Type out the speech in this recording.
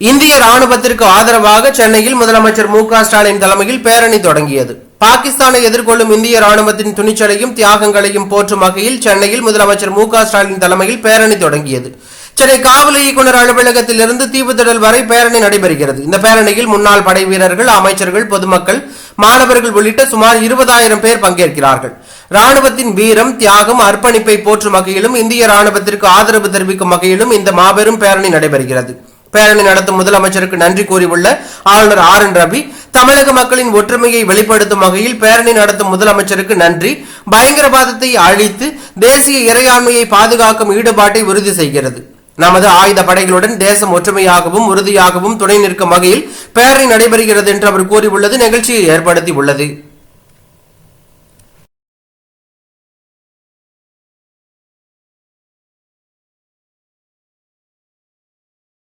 இந்திய ராணுவத்திற்கு ஆதரவாக சென்னையில் முதலமைச்சர் மு ஸ்டாலின் தலைமையில் பேரணி தொடங்கியது. பாகிஸ்தானை எதிர்கொள்ளும் இந்திய ராணுவத்தின் துணிச்சலையும் தியாகங்களையும் போற்றும் வகையில் சென்னையில் முதலமைச்சர் மு ஸ்டாலின் தலைமையில் பேரணி தொடங்கியது. சென்னை காவல் இயக்குநர் அலுவலகத்திலிருந்து தீவுத்திடல் வரை பேரணி நடைபெறுகிறது. இந்த பேரணியில் முன்னாள் படை வீரர்கள் அமைச்சர்கள் பொதுமக்கள் மாணவர்கள் உள்ளிட்ட சுமார் இருபதாயிரம் பேர் பங்கேற்கிறார்கள். ராணுவத்தின் வீரம் தியாகம் அர்ப்பணிப்பை போற்றும் வகையிலும் இந்திய ராணுவத்திற்கு ஆதரவு தெரிவிக்கும் வகையிலும் இந்த மாபெரும் பேரணி நடைபெறுகிறது. பேரணி நடத்தும் முதலமைச்சருக்கு நன்றி கூறியுள்ள ஆளுநர் ஆர் என் ரவி தமிழக மக்களின் ஒற்றுமையை வெளிப்படுத்தும் வகையில் பேரணி நடத்தும் முதலமைச்சருக்கு நன்றி. பயங்கரவாதத்தை அழித்து தேசிய இறையாண்மையை பாதுகாக்கும் ஈடுபாட்டை உறுதி செய்கிறது. நமது ஆயுத படைகளுடன் தேசம் ஒற்றுமையாகவும் உறுதியாகவும் துணை நிற்கும் வகையில் பேரணி நடைபெறுகிறது என்று அவர் கூறியுள்ளது நிகழ்ச்சியை ஏற்படுத்தி உள்ளது